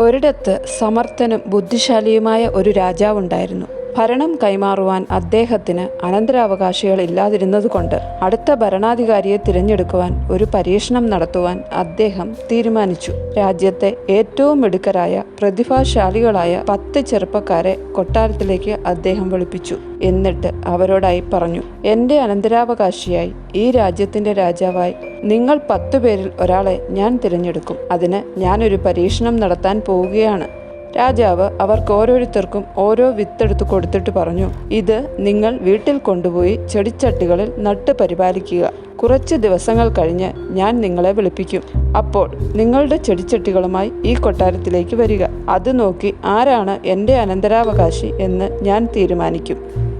ഒരിടത്ത് സമർത്ഥനും ബുദ്ധിശാലിയുമായ ഒരു രാജാവുണ്ടായിരുന്നു. ഭരണം കൈമാറുവാൻ അദ്ദേഹത്തിന് അനന്തരാവകാശികൾ ഇല്ലാതിരുന്നതുകൊണ്ട് അടുത്ത ഭരണാധികാരിയെ തിരഞ്ഞെടുക്കുവാൻ ഒരു പരീക്ഷണം നടത്തുവാൻ അദ്ദേഹം തീരുമാനിച്ചു. രാജ്യത്തെ ഏറ്റവും മിടുക്കരായ പ്രതിഭാശാലികളായ പത്ത് ചെറുപ്പക്കാരെ കൊട്ടാരത്തിലേക്ക് അദ്ദേഹം വിളിപ്പിച്ചു. എന്നിട്ട് അവരോടായി പറഞ്ഞു എന്റെ അനന്തരാവകാശിയായി ഈ രാജ്യത്തിന്റെ രാജാവായി നിങ്ങൾ പത്തു പേരിൽ ഒരാളെ ഞാൻ തിരഞ്ഞെടുക്കും. അതിന് ഞാനൊരു പരീക്ഷണം നടത്താൻ പോവുകയാണ്. രാജാവ് അവർക്ക് ഓരോരുത്തർക്കും ഓരോ വിത്തെടുത്ത് കൊടുത്തിട്ട് പറഞ്ഞു ഇത് നിങ്ങൾ വീട്ടിൽ കൊണ്ടുപോയി ചെടിച്ചട്ടികളിൽ നട്ട് പരിപാലിക്കുക. കുറച്ച് ദിവസങ്ങൾ കഴിഞ്ഞ് ഞാൻ നിങ്ങളെ വിളിപ്പിക്കും. അപ്പോൾ നിങ്ങളുടെ ചെടിച്ചട്ടികളുമായി ഈ കൊട്ടാരത്തിലേക്ക് വരിക. അത് നോക്കി ആരാണ് എന്റെ അനന്തരാവകാശി എന്ന് ഞാൻ തീരുമാനിക്കും.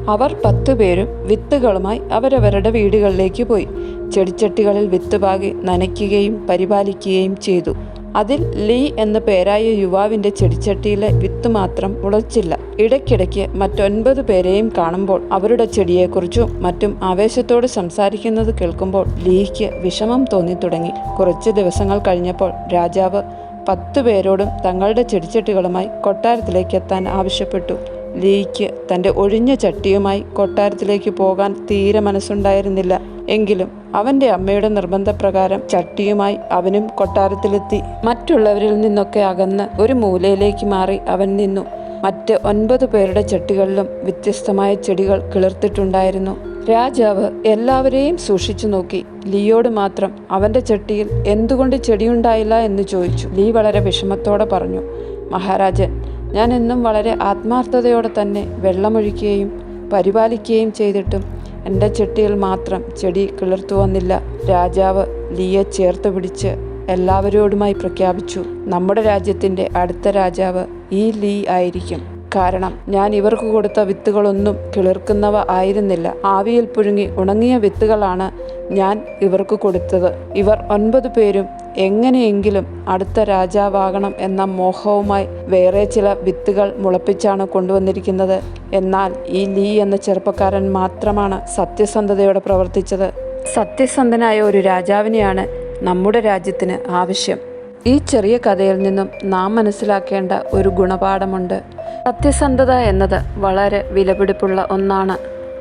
അവർ പത്തു പേരും വിത്തുകളുമായി അവരവരുടെ വീടുകളിലേക്ക് പോയി. ചെടിച്ചട്ടികളിൽ വിത്ത് പാകി നനയ്ക്കുകയും പരിപാലിക്കുകയും ചെയ്തു. അതിൽ ലീ എന്ന പേരായ യുവാവിന്റെ ചെടിച്ചട്ടിയിലെ വിത്ത് മാത്രം മുളച്ചില്ല. ഇടയ്ക്കിടയ്ക്ക് മറ്റൊൻപത് പേരെയും കാണുമ്പോൾ അവരുടെ ചെടിയെക്കുറിച്ചും മറ്റും ആവേശത്തോട് സംസാരിക്കുന്നത് കേൾക്കുമ്പോൾ ലീക്ക് വിഷമം തോന്നി തുടങ്ങി കുറച്ച് ദിവസങ്ങൾ കഴിഞ്ഞപ്പോൾ രാജാവ് പത്തു പേരോടും തങ്ങളുടെ ചെടിച്ചട്ടികളുമായി കൊട്ടാരത്തിലേക്ക് എത്താൻ ആവശ്യപ്പെട്ടു. ലീക്ക് തന്റെ ഒഴിഞ്ഞ ചട്ടിയുമായി കൊട്ടാരത്തിലേക്ക് പോകാൻ തീരെ മനസ്സുണ്ടായിരുന്നില്ല. എങ്കിലും അവന്റെ അമ്മയുടെ നിർബന്ധപ്രകാരം ചട്ടിയുമായി അവനും കൊട്ടാരത്തിലെത്തി. മറ്റുള്ളവരിൽ നിന്നൊക്കെ അകന്ന് ഒരു മൂലയിലേക്ക് മാറി അവൻ നിന്നു. മറ്റ് ഒൻപത് പേരുടെ ചട്ടികളിലും വ്യത്യസ്തമായ ചെടികൾ കിളിർത്തിട്ടുണ്ടായിരുന്നു. രാജാവ് എല്ലാവരെയും സൂക്ഷിച്ചു നോക്കി. ലീയോട് മാത്രം അവന്റെ ചട്ടിയിൽ എന്തുകൊണ്ട് ചെടിയുണ്ടായില്ല എന്ന് ചോദിച്ചു. ലീ വളരെ വിഷമത്തോടെ പറഞ്ഞു മഹാരാജൻ ഞാൻ എന്നും വളരെ ആത്മാർത്ഥതയോടെ തന്നെ വെള്ളമൊഴിക്കുകയും പരിപാലിക്കുകയും ചെയ്തിട്ടും എന്റെ ചെട്ടിയിൽ മാത്രം ചെടി കിളിർത്തു വന്നില്ല. രാജാവ് ലീയെ ചേർത്ത് പിടിച്ച് എല്ലാവരോടുമായി പ്രഖ്യാപിച്ചു. നമ്മുടെ രാജ്യത്തിന്റെ അടുത്ത രാജാവ് ഈ ലീ ആയിരിക്കും. കാരണം ഞാൻ ഇവർക്ക് കൊടുത്ത വിത്തുകളൊന്നും കിളിർക്കുന്നവ ആയിരുന്നില്ല. ആവിയിൽ പുഴുങ്ങി ഉണങ്ങിയ വിത്തുകളാണ് ഞാൻ ഇവർക്ക് കൊടുത്തത്. ഇവർ ഒൻപത് പേരും എങ്ങനെയെങ്കിലും അടുത്ത രാജാവാകണം എന്ന മോഹവുമായി വേറെ ചില വിത്തുകൾ മുളപ്പിച്ചാണ് കൊണ്ടുവന്നിരിക്കുന്നത്. എന്നാൽ ഈ ലീ എന്ന ചെറുപ്പക്കാരൻ മാത്രമാണ് സത്യസന്ധതയോടെ പ്രവർത്തിച്ചത്. സത്യസന്ധനായ ഒരു രാജാവിനെയാണ് നമ്മുടെ രാജ്യത്തിന് ആവശ്യം. ഈ ചെറിയ കഥയിൽ നിന്നും നാം മനസ്സിലാക്കേണ്ട ഒരു ഗുണപാഠമുണ്ട്. സത്യസന്ധത എന്നത് വളരെ വിലപിടിപ്പുള്ള ഒന്നാണ്.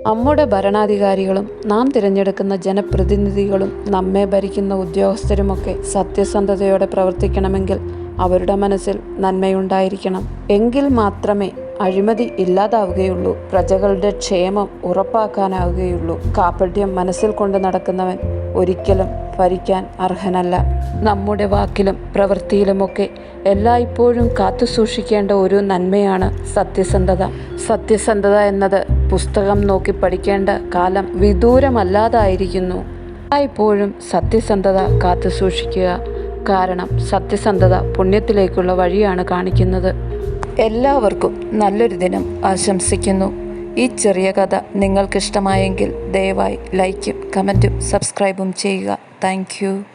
നമ്മുടെ ഭരണാധികാരികളും നാം തിരഞ്ഞെടുക്കുന്ന ജനപ്രതിനിധികളും നമ്മെ ഭരിക്കുന്ന ഉദ്യോഗസ്ഥരുമൊക്കെ സത്യസന്ധതയോടെ പ്രവർത്തിക്കണമെങ്കിൽ അവരുടെ മനസ്സിൽ നന്മയുണ്ടായിരിക്കണം. എങ്കിൽ മാത്രമേ അഴിമതി ഇല്ലാതാവുകയുള്ളൂ പ്രജകളുടെ ക്ഷേമം ഉറപ്പാക്കാനാവുകയുള്ളൂ. കാപ്പട്യം മനസ്സിൽ കൊണ്ട് നടക്കുന്നവൻ ഒരിക്കലും ഭരിക്കാൻ അർഹനല്ല. നമ്മുടെ വാക്കിലും പ്രവൃത്തിയിലുമൊക്കെ എല്ലായ്പ്പോഴും കാത്തു സൂക്ഷിക്കേണ്ട ഒരു നന്മയാണ് സത്യസന്ധത. സത്യസന്ധത എന്നത് പുസ്തകം നോക്കി പഠിക്കേണ്ട കാലം വിദൂരമല്ലാതായിരിക്കുന്നു. എല്ലായ്പ്പോഴും സത്യസന്ധത കാത്തു സൂക്ഷിക്കുക കാരണം സത്യസന്ധത പുണ്യത്തിലേക്കുള്ള വഴിയാണ് കാണിക്കുന്നത്. എല്ലാവർക്കും നല്ലൊരു ദിനം ആശംസിക്കുന്നു. ഈ ചെറിയ കഥ നിങ്ങൾക്കിഷ്ടമായെങ്കിൽ ദയവായി ലൈക്കും കമന്റും സബ്സ്ക്രൈബും ചെയ്യുക. Thank you.